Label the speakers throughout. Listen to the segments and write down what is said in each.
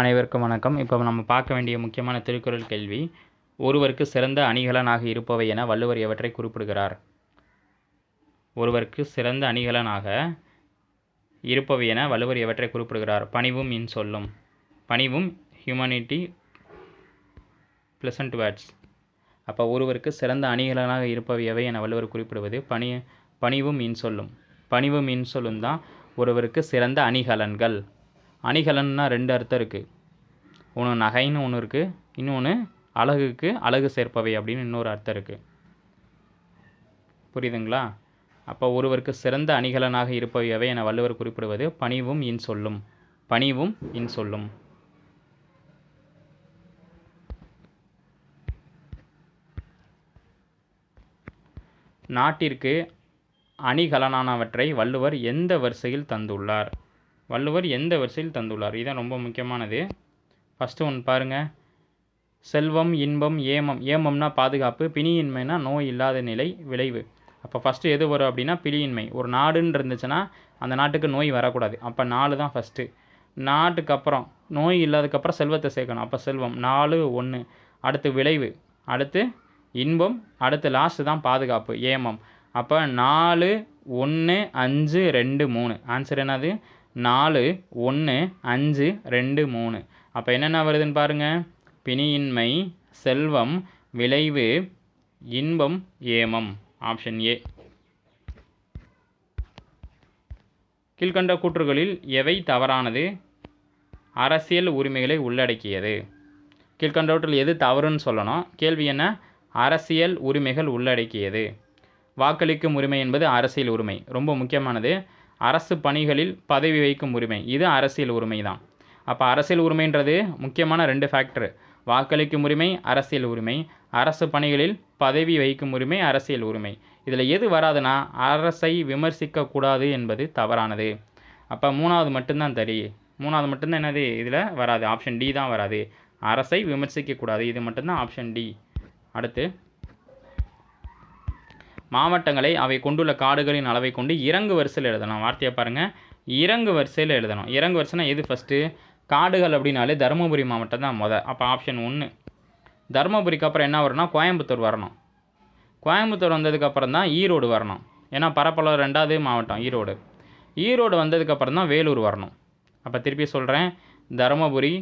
Speaker 1: அனைவருக்கும் வணக்கம். இப்போ நம்ம பார்க்க வேண்டிய முக்கியமான திருக்குறள் கேள்வி ஒருவருக்கு சிறந்த அணிகலனாக இருப்பவை என வள்ளுவர் எவற்றை குறிப்பிடுகிறார். ஒருவருக்கு சிறந்த அணிகலனாக இருப்பவை என வள்ளுவர் எவற்றை குறிப்பிடுகிறார். பணிவும் இன் சொல்லும். பணிவும் ஹியூமனிட்டி ப்ளசன்ட் வேர்ட்ஸ் அப்போ ஒருவருக்கு சிறந்த அணிகலனாக இருப்பவை எவை என வள்ளுவர் குறிப்பிடுவது பணி பணிவும் இன் சொல்லும். பணிவும் இன் சொல்லும் தான் ஒருவருக்கு சிறந்த அணிகலன்கள். அணிகலன்னா ரெண்டு அர்த்தம் இருக்குது ஒன்று நகைன்னு ஒன்று இருக்குது இன்னொன்று அழகுக்கு அழகு சேர்ப்பவை அப்படின்னு இன்னொரு அர்த்தம் இருக்குது புரியுதுங்களா? அப்போ ஒருவருக்கு சிறந்த அணிகலனாக இருப்பவையவை என வள்ளுவர் குறிப்பிடுவது பணிவும் இன் சொல்லும். பணிவும் இன் சொல்லும். நாட்டிற்கு அணிகலனானவற்றை வள்ளுவர் எந்த வரிசையில் தந்துள்ளார்? வள்ளுவர் எந்த வரிசையில் தந்துள்ளார்? இதுதான் ரொம்ப முக்கியமானது. ஃபஸ்ட்டு ஒன்று பாருங்கள் செல்வம் இன்பம் ஏமம். ஏமம்னா பாதுகாப்பு பிணியின்மைனா நோய் இல்லாத நிலை விளைவு. அப்போ ஃபஸ்ட்டு எது வரும் அப்படின்னா பிணியின்மை. ஒரு நாடுன்னு இருந்துச்சுன்னா அந்த நாட்டுக்கு நோய் வரக்கூடாது. அப்போ நாலு தான் ஃபஸ்ட்டு நாட்டுக்கு அப்புறம் நோய் இல்லாததுக்கப்புறம் செல்வத்தை சேர்க்கணும். அப்போ செல்வம். நாலு ஒன்று அடுத்து விளைவு. அடுத்து இன்பம். அடுத்து லாஸ்ட்டு தான் பாதுகாப்பு. ஏமம். அப்போ நாலு ஒன்று அஞ்சு ரெண்டு மூணு. ஆன்சர் என்னது? நாலு ஒன்று அஞ்சு ரெண்டு மூணு. அப்போ என்னென்ன வருதுன்னு பாருங்கள் பிணியின்மை செல்வம் விளைவு இன்பம் ஏமம். ஆப்ஷன் ஏ கீழ்கண்ட கூற்றுகளில் எவை தவறானது? அரசியல் உரிமைகளை உள்ளடக்கியது. கீழ்கண்டவற்றில் எது தவறுன்னு சொல்லணும். கேள்வி என்ன? அரசியல் உரிமைகள் உள்ளடக்கியது. வாக்களிக்கும் உரிமை என்பது அரசியல் உரிமை. ரொம்ப முக்கியமானது. அரசு பணிகளில் பதவி வகிக்கும் உரிமை. இது அரசியல் உரிமை தான் அப்போ அரசியல் உரிமைன்றது முக்கியமான ரெண்டு ஃபேக்டர் வாக்களிக்கும் உரிமை அரசியல் உரிமை. அரசு பணிகளில் பதவி வகிக்கும் உரிமை அரசியல் உரிமை. இதில் எது வராதுன்னா அரசை விமர்சிக்கக்கூடாது என்பது தவறானது. அப்போ மூணாவது மட்டும்தான் தரி மூணாவது மட்டும்தான் என்னது? இதில் வராது. ஆப்ஷன் டி தான் வராது. அரசை விமர்சிக்கக்கூடாது. இது மட்டும்தான் ஆப்ஷன் டி அடுத்து மாவட்டங்களை அவை கொண்டுள்ள காடுகளின் அளவை கொண்டு இறங்கு வரிசையில் எழுதணும் வார்த்தையை பாருங்கள் இறங்கு வரிசையில் எழுதணும். இறங்கு வரிசைனா எது ஃபஸ்ட்டு காடுகள் அப்படின்னாலே தருமபுரி மாவட்டம் தான் முத. அப்போ ஆப்ஷன் ஒன்று தருமபுரிக்கு அப்புறம் என்ன வரும்னா கோயம்புத்தூர் வரணும். கோயம்புத்தூர் வந்ததுக்கப்புறம் தான் ஈரோடு வரணும். ஏன்னா பரப்பளவு ரெண்டாவது மாவட்டம் ஈரோடு. ஈரோடு வந்ததுக்கப்புறம் தான் வேலூர் வரணும். அப்போ திருப்பி சொல்கிறேன் தருமபுரி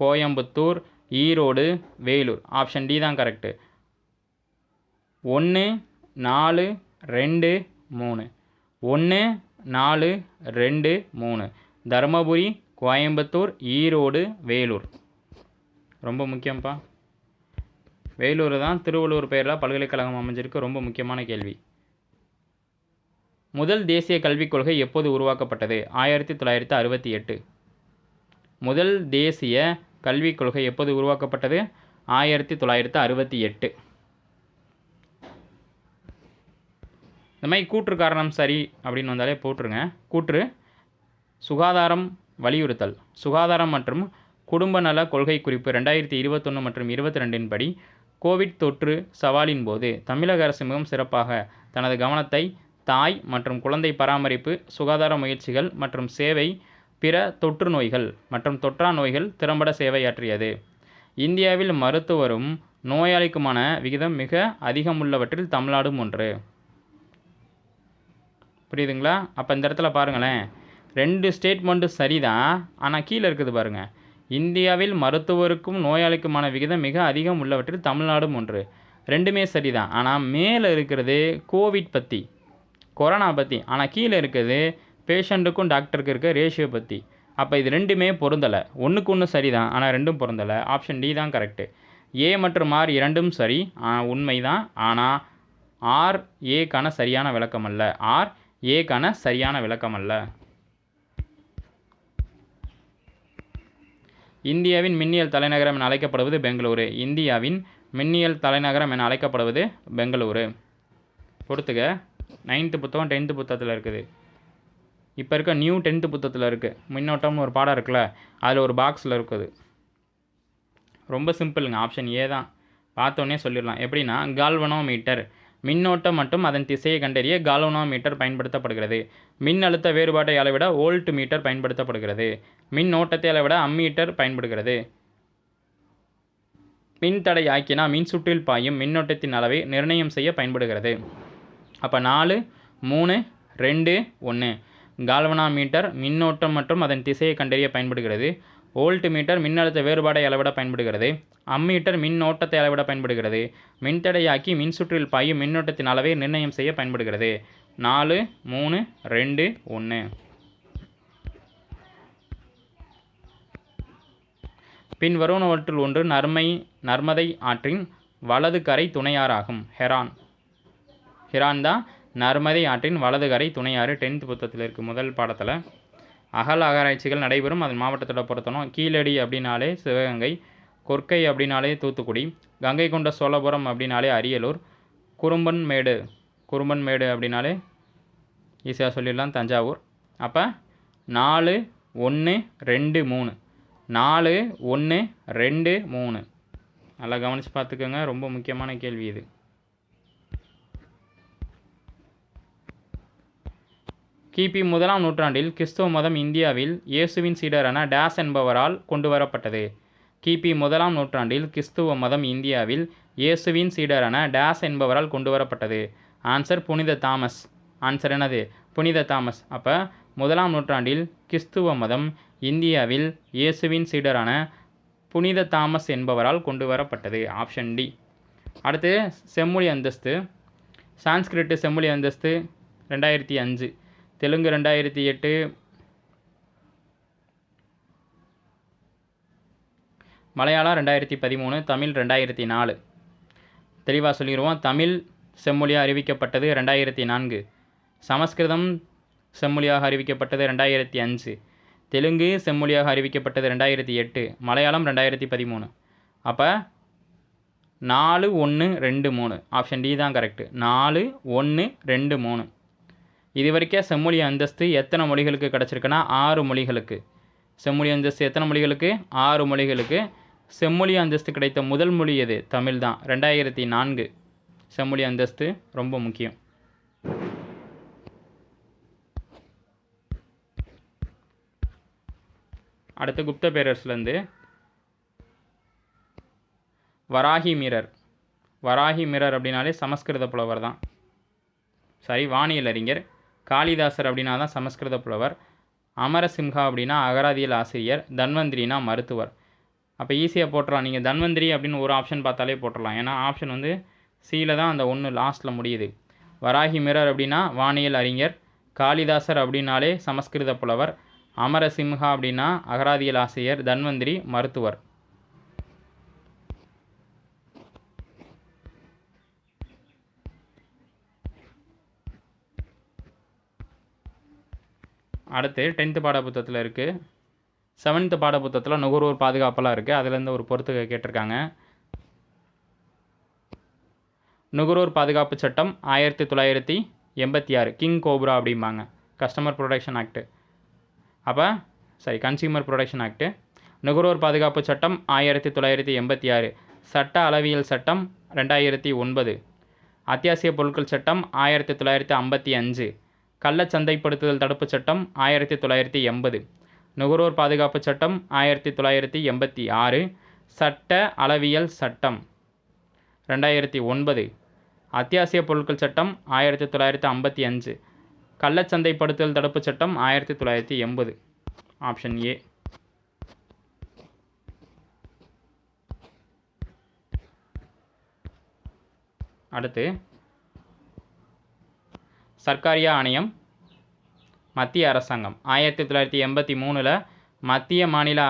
Speaker 1: கோயம்புத்தூர் ஈரோடு வேலூர். ஆப்ஷன் டி தான் கரெக்டு ஒன்று நாலு ரெண்டு மூணு. ஒன்று நாலு ரெண்டு மூணு. தருமபுரி கோயம்புத்தூர் ஈரோடு வேலூர். ரொம்ப முக்கியம்ப்பா வேலூர் தான் திருவள்ளூர் பெயரில் பல்கலைக்கழகம் அமைஞ்சிருக்கு. ரொம்ப முக்கியமான கேள்வி. முதல் தேசிய கல்விக் கொள்கை எப்போது உருவாக்கப்பட்டது? ஆயிரத்தி தொள்ளாயிரத்தி அறுபத்தி எட்டு. முதல் தேசிய கல்விக் கொள்கை எப்போது உருவாக்கப்பட்டது? ஆயிரத்தி தொள்ளாயிரத்தி அறுபத்தி எட்டு. இந்த மாதிரி கூற்று காரணம் சரி அப்படின்னு வந்தாலே போட்டுருங்க. கூற்று சுகாதாரம் வலியுறுத்தல். சுகாதாரம் மற்றும் குடும்ப நல கொள்கை குறிப்பு ரெண்டாயிரத்தி இருபத்தொன்று மற்றும் இருபத்தி ரெண்டின் படி கோவிட் தொற்று சவாலின் போது தமிழக அரசு மிகவும் சிறப்பாக தனது கவனத்தை தாய் மற்றும் குழந்தை பராமரிப்பு சுகாதார முயற்சிகள் மற்றும் சேவை பிற தொற்று நோய்கள் மற்றும் தொற்றா நோய்கள் திறம்பட சேவையாற்றியது. இந்தியாவில் மருத்துவரும் நோயாளிக்குமான விகிதம் மிக அதிகமுள்ளவற்றில் தமிழ்நாடும் ஒன்று. புரியுதுங்களா? அப்போ இந்த இடத்துல பாருங்களேன். ரெண்டு ஸ்டேட்மெண்ட்டும் சரிதான். ஆனால் கீழே இருக்குது பாருங்கள் இந்தியாவில் மருத்துவருக்கும் நோயாளிக்குமான விகிதம் மிக அதிகம் உள்ளவற்றில் தமிழ்நாடும் ஒன்று. ரெண்டுமே சரிதான். ஆனால் மேலே இருக்கிறது கோவிட் பற்றி கொரோனா பற்றி ஆனால் கீழே இருக்கிறது பேஷண்ட்டுக்கும் டாக்டருக்கு இருக்க ரேஷியோ பற்றி அப்போ இது ரெண்டுமே பொருந்தலை. ஒன்றுக்கு ஒன்று சரி தான் ஆனால் ரெண்டும் பொருந்தலை. ஆப்ஷன் டி தான் கரெக்டு ஏ மற்றும் ஆர் இரண்டும் சரி. உண்மை தான் ஆனால் ஆர் ஏக்கான சரியான விளக்கம் அல்ல. ஆர் ஏக்கான சரியான விளக்கம் அல்ல இந்தியாவின் மின்னியல் தலைநகரம் என அழைக்கப்படுவது பெங்களூரு. இந்தியாவின் மின்னியல் தலைநகரம் என அழைக்கப்படுவது பெங்களூரு. பொறுத்துக்க நைன்த்து புத்தகம் டென்த்து புத்தகத்தில் இருக்குது. இப்போ இருக்க நியூ டென்த்து புத்தகத்தில் இருக்குது மின்னோட்டம்னு ஒரு பாடம் இருக்குல்ல அதில் ஒரு பாக்ஸில் இருக்குது. ரொம்ப சிம்பிளுங்க ஆப்ஷன் ஏ தான். பார்த்தோன்னே சொல்லிடலாம். எப்படின்னா கால்வனோமீட்டர் மின்னோட்டம் மற்றும் அதன் திசையை கண்டறிய கால்வனோமீட்டர் பயன்படுத்தப்படுகிறது. மின்னழுத்த வேறுபாட்டை அளவிட வோல்ட் மீட்டர் பயன்படுத்தப்படுகிறது. மின்னோட்டத்தை அளவிட அம்மீட்டர் பயன்படுகிறது. மின்தடை ஆக்கினா மின்சுற்றில் பாயும் மின்னோட்டத்தின் அளவை நிர்ணயம் செய்ய பயன்படுகிறது. அப்போ நாலு மூணு ரெண்டு ஒன்று கால்வனா மீட்டர் மின்னோட்டம் மற்றும் அதன் திசையை கண்டறிய பயன்படுகிறது. வோல்ட் மீட்டர் மின்னழுத்த வேறுபாடை அளவிட பயன்படுகிறது. அம்மீட்டர் மின்னோட்டத்தை அளவிட பயன்படுகிறது. மின்தடையாக்கி மின்சுற்றில் பாயும் மின்னோட்டத்தின் அளவை நிர்ணயம் செய்ய பயன்படுகிறது. நாலு மூணு ரெண்டு ஒன்று பின் வருவனவற்றில் ஒன்று நர்மை நர்மதை ஆற்றின் வலது கரை துணையாறாகும். ஹெரான். ஹிரான் தான் நர்மதை ஆற்றின் வலது கரை துணையாறு. டென்த் புத்தகத்தில் இருக்குது முதல் பாடத்தில் அகல் அகராய்ச்சிகள் நடைபெறும். அதன் மாவட்டத்தோட பொருத்தணும் கீழடி அப்படின்னாலே சிவகங்கை கொற்கை அப்படின்னாலே தூத்துக்குடி கங்கை கொண்ட சோழபுரம் அப்படின்னாலே அரியலூர் குறும்பன் மேடு குறும்பன் மேடு அப்படின்னாலே ஈஸியாக சொல்லிடலாம் தஞ்சாவூர். அப்போ நாலு ஒன்று ரெண்டு மூணு. நாலு ஒன்று ரெண்டு மூணு. நல்லா கவனித்து பார்த்துக்கோங்க. ரொம்ப முக்கியமான கேள்வி இது. கிபி முதலாம் நூற்றாண்டில் கிறிஸ்துவ மதம் இந்தியாவில் இயேசுவின் சீடரான டேஸ் என்பவரால் கொண்டு வரப்பட்டது கிபி முதலாம் நூற்றாண்டில் கிறிஸ்துவ மதம் இந்தியாவில் இயேசுவின் சீடரான டேஸ் என்பவரால் கொண்டு வரப்பட்டது ஆன்சர் புனித தாமஸ். ஆன்சர் என்னது? புனித தாமஸ். அப்போ முதலாம் நூற்றாண்டில் கிறிஸ்துவ மதம் இந்தியாவில் இயேசுவின் சீடரான புனித தாமஸ் என்பவரால் கொண்டு வரப்பட்டது ஆப்ஷன் டி. அடுத்து செம்மொழி அந்தஸ்து. சான்ஸ்கிரிட் செம்மொழி அந்தஸ்து ரெண்டாயிரத்தி அஞ்சு. தெலுங்கு ரெண்டாயிரத்தி எட்டு. மலையாளம் ரெண்டாயிரத்தி பதிமூணு தமிழ் ரெண்டாயிரத்தி நாலு. தெளிவாக சொல்லிடுவோம் தமிழ் செம்மொழியாக அறிவிக்கப்பட்டது ரெண்டாயிரத்தி நான்கு. சமஸ்கிருதம் செம்மொழியாக அறிவிக்கப்பட்டது ரெண்டாயிரத்தி அஞ்சு. தெலுங்கு செம்மொழியாக அறிவிக்கப்பட்டது ரெண்டாயிரத்தி எட்டு. மலையாளம் ரெண்டாயிரத்தி பதிமூணு. அப்போ நாலு ஒன்று ரெண்டு மூணு. ஆப்ஷன் டி தான் கரெக்டு நாலு ஒன்று ரெண்டு மூணு. இது வரைக்கும் செம்மொழி அந்தஸ்து எத்தனை மொழிகளுக்கு கிடச்சிருக்குன்னா ஆறு மொழிகளுக்கு. செம்மொழி அந்தஸ்து எத்தனை மொழிகளுக்கு? ஆறு மொழிகளுக்கு. செம்மொழி அந்தஸ்து கிடைத்த முதல் மொழி எது? தமிழ் தான். ரெண்டாயிரத்தி நான்கு. செம்மொழி அந்தஸ்து ரொம்ப முக்கியம். அடுத்து குப்த பேரரசுலேருந்து வராகி மிரர் வராகி மிரர் அப்படின்னாலே சமஸ்கிருத புலவர் தான். சரி வானியல் அறிஞர். காளிதாசர் அப்படின்னா தான் சமஸ்கிருத புலவர். அமரசிம்ஹா அப்படின்னா அகராதியல் ஆசிரியர் தன்வந்திரினா மருத்துவர். அப்போ ஈஸியாக போட்டுடலாம் நீங்கள் தன்வந்திரி அப்படின்னு ஒரு ஆப்ஷன் பார்த்தாலே போட்டுடலாம் ஏன்னா ஆப்ஷன் வந்து சியில் தான் அந்த ஒன்று லாஸ்ட்டில் முடியுது. வராகி மிரர் அப்படின்னா வானியல் அறிஞர். காளிதாசர் அப்படின்னாலே சமஸ்கிருத புலவர். அமரசிம்ஹா அப்படின்னா அகராதியல் ஆசிரியர் தன்வந்திரி மருத்துவர். அடுத்து டென்த்து பாடப்புத்தகத்தில் இருக்குது செவன்த்து பாடப்புத்தகத்தில் நுகர்வோர் பாதுகாப்பெல்லாம் இருக்குது அதுலேருந்து ஒரு பொறுத்து கேட்டிருக்காங்க. நுகர்வோர் பாதுகாப்பு சட்டம் ஆயிரத்தி தொள்ளாயிரத்தி எண்பத்தி ஆறு. கிங் கோப்ரா அப்படிம்பாங்க. கஸ்டமர் ப்ரொடெக்ஷன் ஆக்ட்டு அப்போ சாரி கன்சியூமர் ப்ரொடெக்ஷன் ஆக்ட்டு நுகர்வோர் பாதுகாப்பு சட்டம் ஆயிரத்தி தொள்ளாயிரத்தி எண்பத்தி ஆறு. சட்ட அளவியல் சட்டம் ரெண்டாயிரத்தி ஒன்பது. அத்தியாவசிய பொருட்கள் சட்டம் ஆயிரத்தி தொள்ளாயிரத்தி ஐம்பத்தி அஞ்சு. கள்ளச் சந்தைப்படுத்துதல் தடுப்புச் சட்டம் ஆயிரத்தி தொள்ளாயிரத்தி எண்பது. நுகர்வோர் பாதுகாப்பு சட்டம் ஆயிரத்தி தொள்ளாயிரத்தி எண்பத்தி ஆறு. சட்ட அளவியல் சட்டம் ரெண்டாயிரத்தி ஒன்பது. அத்தியாவசிய பொருட்கள் சட்டம் ஆயிரத்தி தொள்ளாயிரத்தி ஐம்பத்தி அஞ்சு. கள்ளச்சந்தைப்படுத்துதல் தடுப்புச் சட்டம் ஆயிரத்தி தொள்ளாயிரத்தி எண்பது. Option A. அடுத்து சர்க்காரியா ஆணையம் மத்திய அரசாங்கம். ஆயிரத்தி தொள்ளாயிரத்தி எண்பத்தி மூணில் மத்திய மாநில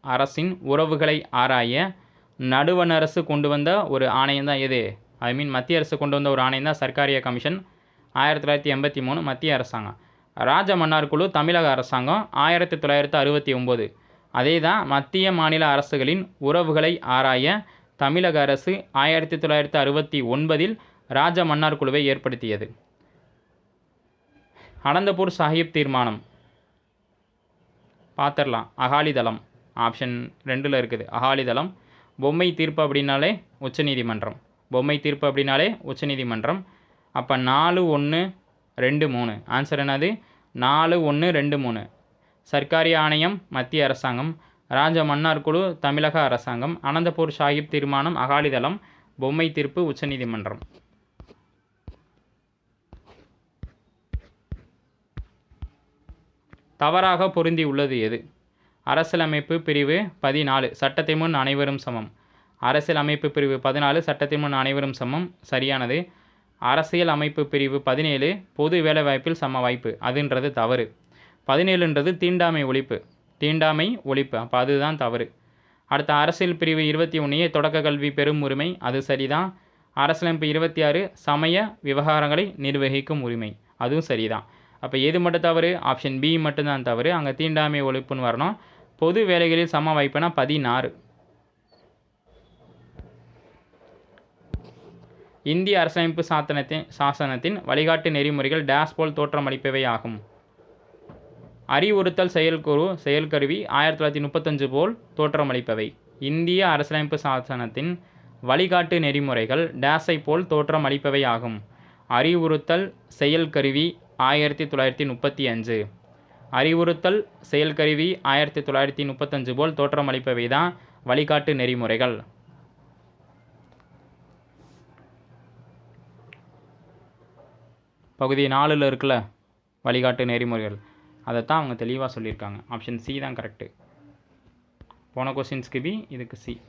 Speaker 1: அரசின் உறவுகளை ஆராய நடுவண் அரசு கொண்டு வந்த ஒரு ஆணையம் தான் எது? ஐ மீன் மத்திய அரசு கொண்டு வந்த ஒரு ஆணையம் தான் சர்க்காரியா கமிஷன். ஆயிரத்தி தொள்ளாயிரத்தி எண்பத்தி மூணு மத்திய அரசாங்கம். ராஜ மன்னார் குழு தமிழக அரசாங்கம் ஆயிரத்தி தொள்ளாயிரத்தி அறுபத்தி ஒம்பது. அதே தான் மத்திய மாநில அரசுகளின் உறவுகளை ஆராய தமிழக அரசு ஆயிரத்தி தொள்ளாயிரத்தி அறுபத்தி ஒன்பதில் ராஜ மன்னார் குழுவை ஏற்படுத்தியது. அனந்தபூர் சாஹிப் தீர்மானம். பார்த்துடலாம் அகாலிதளம். ஆப்ஷன் ரெண்டில் இருக்குது. அகாலிதளம். பொம்மை தீர்ப்பு அப்படின்னாலே உச்சநீதிமன்றம். பொம்மை தீர்ப்பு அப்படின்னாலே உச்சநீதிமன்றம். அப்போ நாலு ஒன்று ரெண்டு மூணு. ஆன்சர் என்னது? நாலு ஒன்று ரெண்டு மூணு. சர்க்காரி ஆணையம் மத்திய அரசாங்கம். ராஜ மன்னார் குழு தமிழக அரசாங்கம். அனந்தபூர் சாஹிப் தீர்மானம் அகாலிதளம். பொம்மை தீர்ப்பு உச்சநீதிமன்றம். தவறாக பொருந்தி உள்ளது எது? அரசியலமைப்பு பிரிவு பதினாலு சட்டத்தின் முன் அனைவரும் சமம். அரசியல் அமைப்பு பிரிவு பதினாலு சட்டத்தின் முன் அனைவரும் சமம். சரியானது. அரசியல் அமைப்பு பிரிவு பதினேழு பொது வேலைவாய்ப்பில் சம வாய்ப்பு. அதுன்றது தவறு. பதினேழுன்றது தீண்டாமை ஒழிப்பு. தீண்டாமை ஒழிப்பு. அப்போ அதுதான் தவறு. அடுத்த அரசியல் பிரிவு இருபத்தி ஒன்றையே தொடக்க கல்வி பெறும் உரிமை. அது சரிதான். அரசியலமைப்பு இருபத்தி ஆறு சமய விவகாரங்களை நிர்வகிக்கும் உரிமை. அதுவும் சரிதான். அப்போ எது மட்டும் தவறு? ஆப்ஷன் பி மட்டும்தான் தவறு. அங்கே தீண்டாமை ஒழிப்புன்னு வரணும். பொது வேலைகளில் சம வாய்ப்புனா பதினாறு. இந்திய அரசமைப்பு சாசனத்தின் சாசனத்தின் வழிகாட்டு நெறிமுறைகள் டேஷ்போல் தோற்றமளிப்பவை ஆகும். அறிவுறுத்தல் செயல்குறு செயல்கருவி ஆயிரத்தி தொள்ளாயிரத்தி முப்பத்தஞ்சு போல் தோற்றமளிப்பவை. இந்திய அரசியலமைப்பு சாசனத்தின் வழிகாட்டு நெறிமுறைகள் டேஸை போல் தோற்றமளிப்பவை ஆகும். அறிவுறுத்தல் செயல்கருவி ஆயிரத்தி தொள்ளாயிரத்தி முப்பத்தி அஞ்சு. அறிவுறுத்தல் செயல்கருவி ஆயிரத்தி தொள்ளாயிரத்தி முப்பத்தஞ்சு போல் தோற்றமளிப்பவை தான் வழிகாட்டு நெறிமுறைகள். பகுதி நாலில் இருக்குல்ல வழிகாட்டு நெறிமுறைகள். அதைத்தான் அவங்க தெளிவாக சொல்லியிருக்காங்க. ஆப்ஷன் சி தான் கரெக்டு போன கொஸ்டின்ஸ்க்கு பி இதுக்கு சி